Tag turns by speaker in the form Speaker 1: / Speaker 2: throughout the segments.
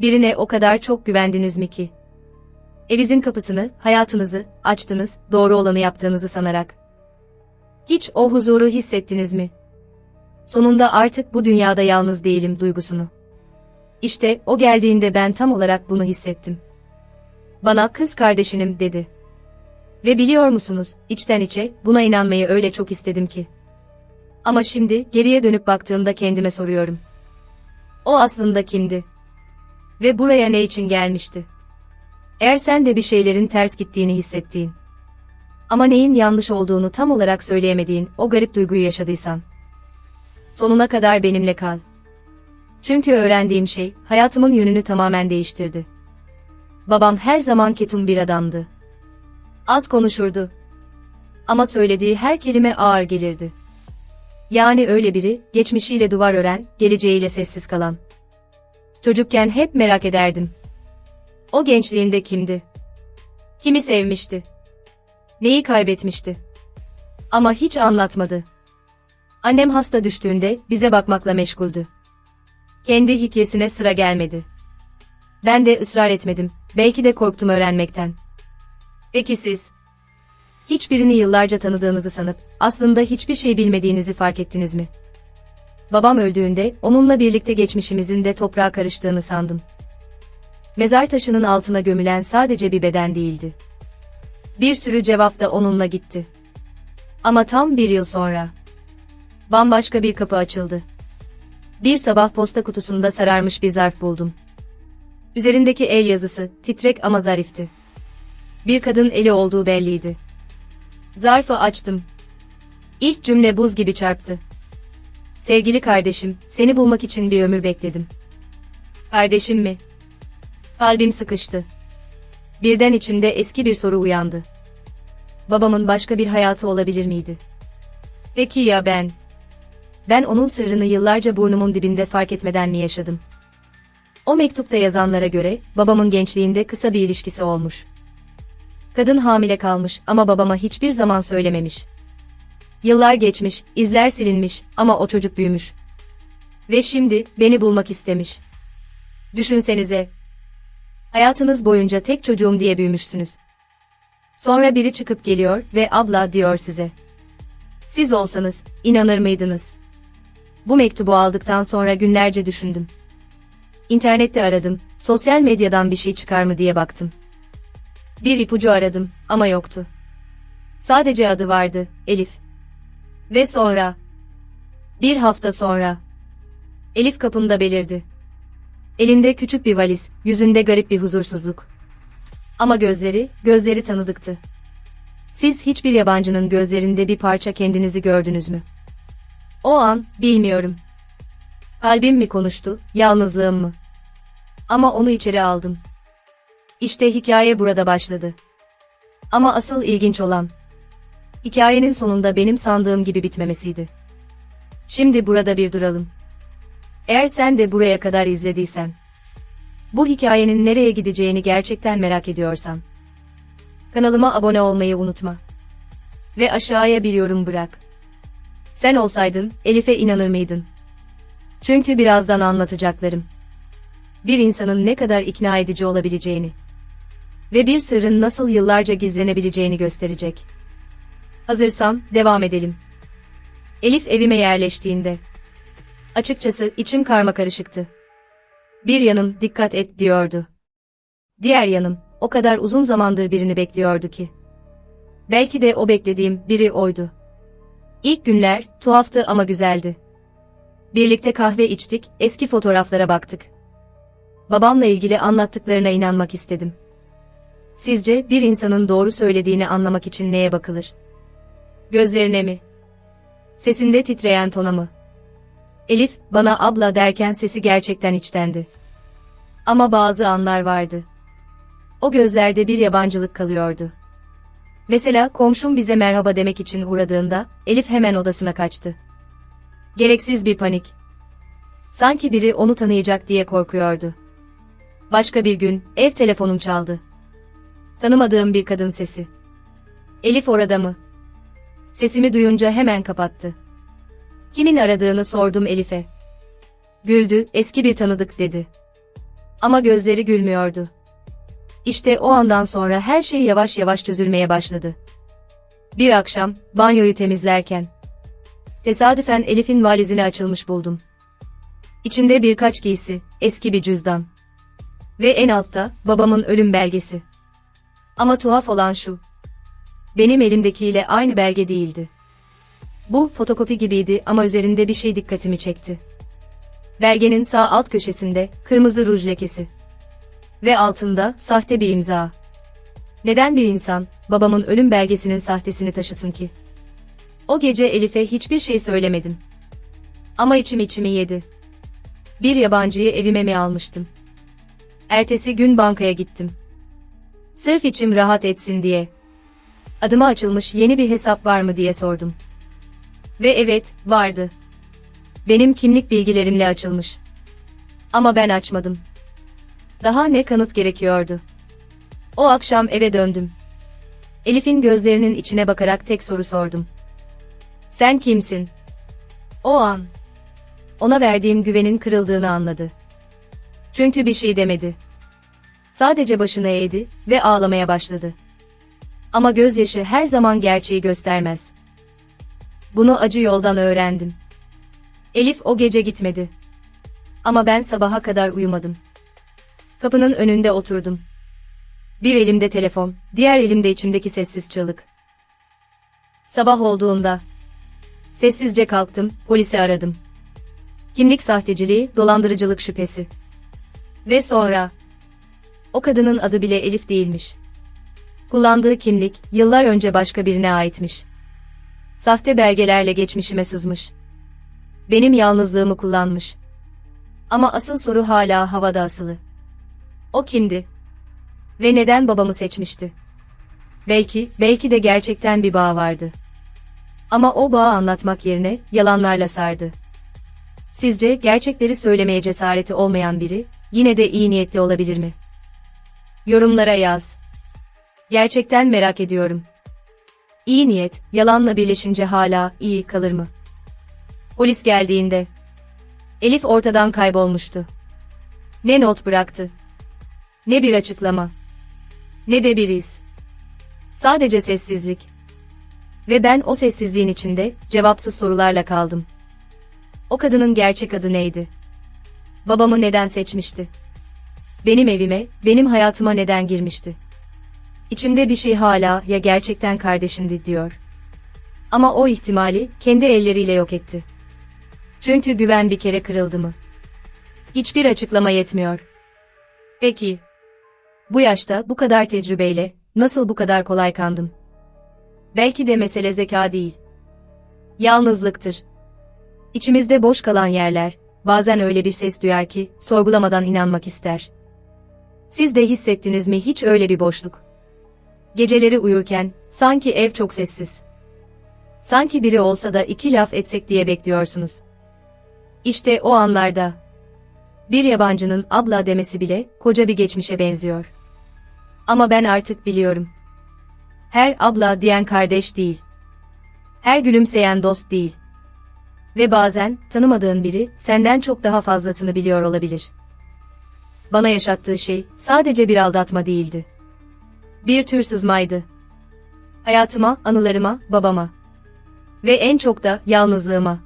Speaker 1: Birine o kadar çok güvendiniz mi ki? Evinizin kapısını, hayatınızı açtınız, doğru olanı yaptığınızı sanarak. Hiç o huzuru hissettiniz mi? Sonunda artık bu dünyada yalnız değilim duygusunu. İşte o geldiğinde ben tam olarak bunu hissettim. Bana kız kardeşinim dedi. Ve biliyor musunuz, içten içe buna inanmayı öyle çok istedim ki. Ama şimdi geriye dönüp baktığımda kendime soruyorum. O aslında kimdi? Ve buraya ne için gelmişti? Eğer sen de bir şeylerin ters gittiğini hissettiğin ama neyin yanlış olduğunu tam olarak söyleyemediğin o garip duyguyu yaşadıysan sonuna kadar benimle kal. Çünkü öğrendiğim şey hayatımın yönünü tamamen değiştirdi. Babam her zaman ketum bir adamdı. Az konuşurdu. Ama söylediği her kelime ağır gelirdi. Yani öyle biri, geçmişiyle duvar ören, geleceğiyle sessiz kalan. Çocukken hep merak ederdim. O gençliğinde kimdi? Kimi sevmişti? Neyi kaybetmişti? Ama hiç anlatmadı. Annem hasta düştüğünde bize bakmakla meşguldü. Kendi hikayesine sıra gelmedi. Ben de ısrar etmedim. Belki de korktum öğrenmekten. Peki siz? Hiçbirini yıllarca tanıdığınızı sanıp aslında hiçbir şey bilmediğinizi fark ettiniz mi? Babam öldüğünde onunla birlikte geçmişimizin de toprağa karıştığını sandım. Mezar taşının altına gömülen sadece bir beden değildi. Bir sürü cevap da onunla gitti. Ama tam bir yıl sonra bambaşka bir kapı açıldı. Bir sabah posta kutusunda sararmış bir zarf buldum. Üzerindeki el yazısı titrek ama zarifti. Bir kadın eli olduğu belliydi. Zarfı açtım. İlk cümle buz gibi çarptı. Sevgili kardeşim, seni bulmak için bir ömür bekledim. Kardeşim mi? Kalbim sıkıştı. Birden içimde eski bir soru uyandı. Babamın başka bir hayatı olabilir miydi? Peki ya ben? Ben onun sırrını yıllarca burnumun dibinde fark etmeden mi yaşadım? O mektupta yazanlara göre babamın gençliğinde kısa bir ilişkisi olmuş. Kadın hamile kalmış ama babama hiçbir zaman söylememiş. Yıllar geçmiş, izler silinmiş ama o çocuk büyümüş. Ve şimdi beni bulmak istemiş. Düşünsenize. Hayatınız boyunca tek çocuğum diye büyümüşsünüz. Sonra biri çıkıp geliyor ve abla diyor size. Siz olsanız inanır mıydınız? Bu mektubu aldıktan sonra günlerce düşündüm. İnternette aradım, sosyal medyadan bir şey çıkar mı diye baktım. Bir ipucu aradım ama yoktu. Sadece adı vardı, Elif. Ve sonra, bir hafta sonra, Elif kapımda belirdi. Elinde küçük bir valiz, yüzünde garip bir huzursuzluk. Ama gözleri, gözleri tanıdıktı. Siz hiçbir yabancının gözlerinde bir parça kendinizi gördünüz mü? O an, bilmiyorum. Kalbim mi konuştu, yalnızlığım mı? Ama onu içeri aldım. İşte hikaye burada başladı. Ama asıl ilginç olan, hikayenin sonunda benim sandığım gibi bitmemesiydi. Şimdi burada bir duralım. Eğer sen de buraya kadar izlediysen, bu hikayenin nereye gideceğini gerçekten merak ediyorsan, kanalıma abone olmayı unutma. Ve aşağıya bir yorum bırak. Sen olsaydın, Elif'e inanır mıydın? Çünkü birazdan anlatacaklarım. Bir insanın ne kadar ikna edici olabileceğini ve bir sırrın nasıl yıllarca gizlenebileceğini gösterecek. Hazırsam, devam edelim. Elif evime yerleştiğinde. Açıkçası içim karma karışıktı. Bir yanım dikkat et diyordu. Diğer yanım o kadar uzun zamandır birini bekliyordu ki. Belki de o beklediğim biri oydu. İlk günler tuhaftı ama güzeldi. Birlikte kahve içtik, eski fotoğraflara baktık. Babamla ilgili anlattıklarına inanmak istedim. Sizce bir insanın doğru söylediğini anlamak için neye bakılır? Gözlerine mi? Sesinde titreyen tona mı? Elif, bana abla derken sesi gerçekten içtendi. Ama bazı anlar vardı. O gözlerde bir yabancılık kalıyordu. Mesela komşum bize merhaba demek için uğradığında, Elif hemen odasına kaçtı. Gereksiz bir panik. Sanki biri onu tanıyacak diye korkuyordu. Başka bir gün, ev telefonum çaldı. Tanımadığım bir kadın sesi. Elif orada mı? Sesimi duyunca hemen kapattı. Kimin aradığını sordum Elif'e. Güldü, eski bir tanıdık dedi. Ama gözleri gülmüyordu. İşte o andan sonra her şey yavaş yavaş çözülmeye başladı. Bir akşam, banyoyu temizlerken, tesadüfen Elif'in valizini açılmış buldum. İçinde birkaç giysi, eski bir cüzdan. Ve en altta, babamın ölüm belgesi. Ama tuhaf olan şu. Benim elimdekiyle aynı belge değildi. Bu, fotokopi gibiydi ama üzerinde bir şey dikkatimi çekti. Belgenin sağ alt köşesinde, kırmızı ruj lekesi. Ve altında, sahte bir imza. Neden bir insan, babamın ölüm belgesinin sahtesini taşısın ki? O gece Elif'e hiçbir şey söylemedim. Ama içim içimi yedi. Bir yabancıyı evime mi almıştım? Ertesi gün bankaya gittim. Sırf içim rahat etsin diye. Adıma açılmış yeni bir hesap var mı diye sordum. Ve evet, vardı. Benim kimlik bilgilerimle açılmış. Ama ben açmadım. Daha ne kanıt gerekiyordu? O akşam eve döndüm. Elif'in gözlerinin içine bakarak tek soru sordum. Sen kimsin? O an. Ona verdiğim güvenin kırıldığını anladı. Çünkü bir şey demedi. Sadece başını eğdi ve ağlamaya başladı. Ama gözyaşı her zaman gerçeği göstermez. Bunu acı yoldan öğrendim. Elif o gece gitmedi. Ama ben sabaha kadar uyumadım. Kapının önünde oturdum. Bir elimde telefon, diğer elimde içimdeki sessiz çığlık. Sabah olduğunda sessizce kalktım, polisi aradım. Kimlik sahteciliği, dolandırıcılık şüphesi. Ve sonra o kadının adı bile Elif değilmiş. Kullandığı kimlik yıllar önce başka birine aitmiş. Sahte belgelerle geçmişime sızmış. Benim yalnızlığımı kullanmış. Ama asıl soru hala havada asılı. O kimdi? Ve neden babamı seçmişti? Belki, belki de gerçekten bir bağ vardı. Ama o bağı anlatmak yerine yalanlarla sardı. Sizce gerçekleri söylemeye cesareti olmayan biri yine de iyi niyetli olabilir mi? Yorumlara yaz. Gerçekten merak ediyorum. İyi niyet, yalanla birleşince hala iyi kalır mı? Polis geldiğinde Elif ortadan kaybolmuştu. Ne not bıraktı, ne bir açıklama, ne de bir iz. Sadece sessizlik. Ve ben o sessizliğin içinde cevapsız sorularla kaldım. O kadının gerçek adı neydi? Babamı neden seçmişti? Benim evime, benim hayatıma neden girmişti? İçimde bir şey hala ya gerçekten kardeşindi diyor. Ama o ihtimali kendi elleriyle yok etti. Çünkü güven bir kere kırıldı mı? Hiçbir açıklama yetmiyor. Peki. Bu yaşta bu kadar tecrübeyle nasıl bu kadar kolay kandım? Belki de mesele zeka değil. Yalnızlıktır. İçimizde boş kalan yerler, bazen öyle bir ses duyar ki, sorgulamadan inanmak ister. Siz de hissettiniz mi hiç öyle bir boşluk? Geceleri uyurken, sanki ev çok sessiz. Sanki biri olsa da iki laf etsek diye bekliyorsunuz. İşte o anlarda. Bir yabancının abla demesi bile, koca bir geçmişe benziyor. Ama ben artık biliyorum. Her abla diyen kardeş değil. Her gülümseyen dost değil. Ve bazen, tanımadığın biri, senden çok daha fazlasını biliyor olabilir. Bana yaşattığı şey, sadece bir aldatma değildi. Bir tür sızmaydı. Hayatıma, anılarıma, babama. Ve en çok da, yalnızlığıma.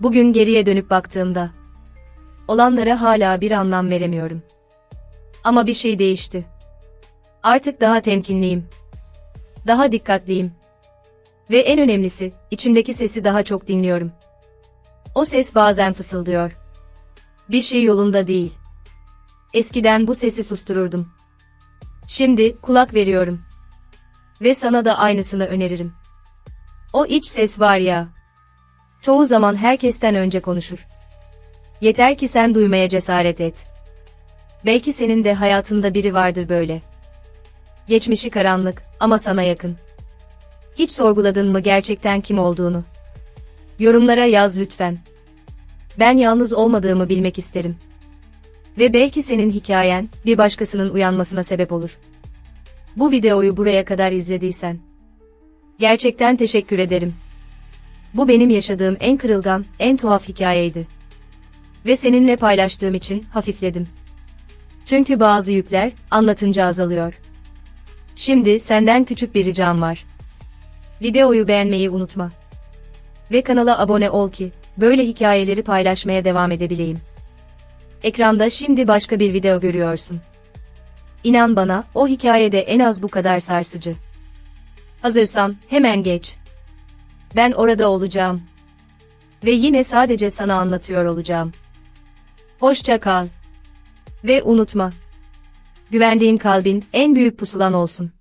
Speaker 1: Bugün geriye dönüp baktığımda, olanlara hala bir anlam veremiyorum. Ama bir şey değişti. Artık daha temkinliyim. Daha dikkatliyim. Ve en önemlisi, içimdeki sesi daha çok dinliyorum. O ses bazen fısıldıyor. Bir şey yolunda değil. Eskiden bu sesi sustururdum. Şimdi kulak veriyorum. Ve sana da aynısını öneririm. O iç ses var ya. Çoğu zaman herkesten önce konuşur. Yeter ki sen duymaya cesaret et. Belki senin de hayatında biri vardır böyle. Geçmişi karanlık ama sana yakın. Hiç sorguladın mı gerçekten kim olduğunu? Yorumlara yaz lütfen. Ben yalnız olmadığımı bilmek isterim. Ve belki senin hikayen bir başkasının uyanmasına sebep olur. Bu videoyu buraya kadar izlediysen gerçekten teşekkür ederim. Bu benim yaşadığım en kırılgan, en tuhaf hikayeydi. Ve seninle paylaştığım için hafifledim. Çünkü bazı yükler anlatınca azalıyor. Şimdi senden küçük bir ricam var. Videoyu beğenmeyi unutma. Ve kanala abone ol ki böyle hikayeleri paylaşmaya devam edebileyim. Ekranda şimdi başka bir video görüyorsun. İnan bana, o hikayede en az bu kadar sarsıcı. Hazırsan, hemen geç. Ben orada olacağım. Ve yine sadece sana anlatıyor olacağım. Hoşça kal. Ve unutma. Güvendiğin kalbin en büyük pusulan olsun.